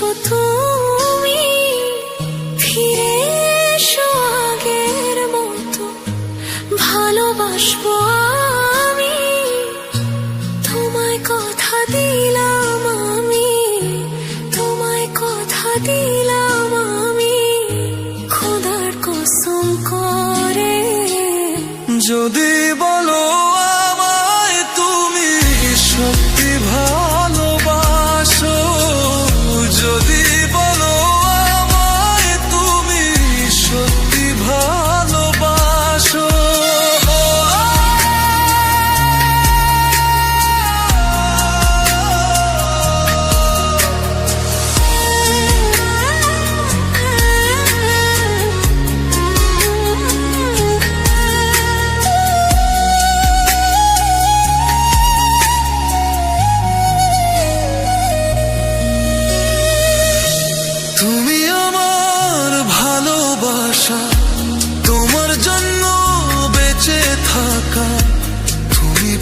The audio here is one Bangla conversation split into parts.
তুমি? এসো আগের মতো। ভালোবাসবো তোমায় কথা দিলাম তোমায় কথা দিলাম যদি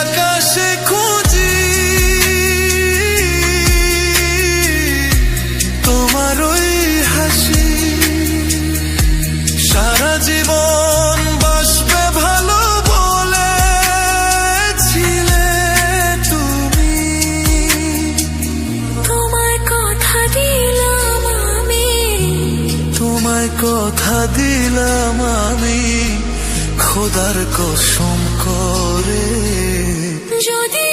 আকাশে খুঁজি। তোমার ওই হাসি সারা জীবন বাসবে ভালো বলেছিলে তুমি। তোমায় কথা দিলাম আমি। তোমায় কথা দিলাম আমি। খোদার কসম করে। যদি